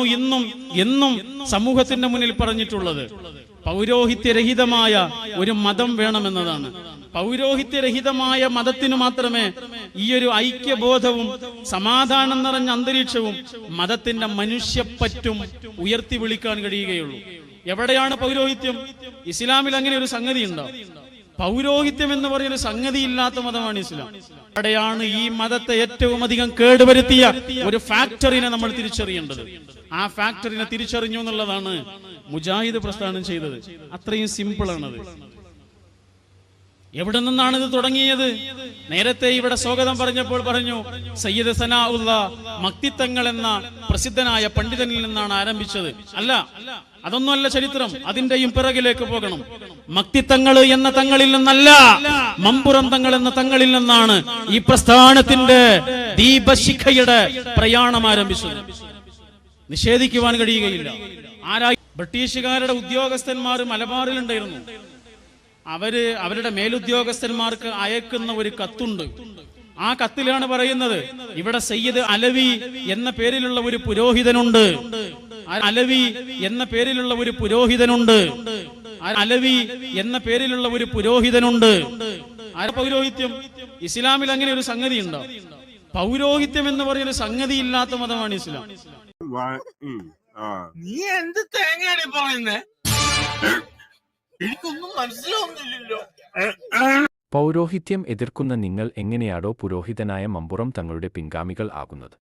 അന്നും ഇന്നും എന്നും സമൂഹത്തിന്റെ മുന്നിൽ പറഞ്ഞിട്ടുള്ളത്. പൗരോഹിത്യരഹിതമായ ഒരു മതം വേണമെന്നതാണ്. പൗരോഹിത്യരഹിതമായ മതത്തിനു മാത്രമേ ഈ ഒരു ഐക്യബോധവും സമാധാനം നിറഞ്ഞ അന്തരീക്ഷവും മതത്തിന്റെ മനുഷ്യപ്പറ്റും ഉയർത്തി വിളിക്കാൻ കഴിയുകയുള്ളൂ. എവിടെയാണ് പൗരോഹിത്യം? ഇസ്ലാമിൽ അങ്ങനെ ഒരു സംഗതി ഉണ്ടോ പൗരോഹിത്യം എന്ന് പറയുന്ന സംഗതി ഇല്ലാത്ത മതമാണ് ഇസ്ലാം. അവിടെയാണ് ഈ മതത്തെ ഏറ്റവും അധികം കേടുവരുത്തിയ ഒരു ഫാക്ടറിനെ നമ്മൾ തിരിച്ചറിയേണ്ടത്. ആ ഫാക്ടറിനെ തിരിച്ചറിഞ്ഞു എന്നുള്ളതാണ് മുജാഹിദ് പ്രസ്ഥാനം ചെയ്തത്. അത്രയും സിമ്പിൾ ആണത് എവിടെ നിന്നാണ് ഇത് തുടങ്ങിയത്? നേരത്തെ ഇവിടെ സ്വാഗതം പറഞ്ഞപ്പോൾ പറഞ്ഞു സയ്യിദ് സനാഉല്ല മക്തിത്തങ്ങൾ എന്ന പ്രസിദ്ധനായ പണ്ഡിതനിൽ നിന്നാണ് ആരംഭിച്ചത്. അല്ല അതൊന്നുമല്ല ചരിത്രം. അതിന്റെയും പിറകിലേക്ക് പോകണം. മക്തിത്തങ്ങൾ എന്ന തങ്ങളിൽ നിന്നല്ല മമ്പുറം തങ്ങൾ എന്ന തങ്ങളിൽ നിന്നാണ് ഈ പ്രസ്ഥാനത്തിന്റെ ദീപശിഖയുടെ പ്രയാണം ആരംഭിച്ചത്. നിഷേധിക്കുവാൻ കഴിയുകയില്ല. ആരായി? ബ്രിട്ടീഷുകാരുടെ ഉദ്യോഗസ്ഥന്മാർ മലബാറിലുണ്ടായിരുന്നു. അവർ അവരുടെ മേലുദ്യോഗസ്ഥന്മാർക്ക് അയക്കുന്ന ഒരു കത്തുണ്ട്. ആ കത്തിലാണ് പറയുന്നത് ഇവിടെ സയ്യിദ് അലവി എന്ന പേരിലുള്ള ഒരു പുരോഹിതനുണ്ട്. അലവി എന്ന പേരിലുള്ള ഒരു പുരോഹിതനുണ്ട്. അലവി എന്ന പേരിലുള്ള ഒരു പുരോഹിതനുണ്ട്. ആ പൗരോഹിത്യം? ഇസ്ലാമിൽ അങ്ങനെ ഒരു സംഗതി ഉണ്ടോ പൗരോഹിത്യം എന്ന് പറയുന്ന സംഗതി ഇല്ലാത്ത മതമാണ് ഇസ്ലാം. നീ എന്ത് തേങ്ങയാണ് ഈ പറയുന്നേ? എനിക്കൊന്നും മനസ്സിലാവുന്നില്ലല്ലോ. പൗരോഹിത്യം എതിർക്കുന്ന നിങ്ങൾ എങ്ങനെയാണോ പുരോഹിതനായ മമ്പുറം തങ്ങളുടെ പിൻഗാമികൾ ആകുന്നത്.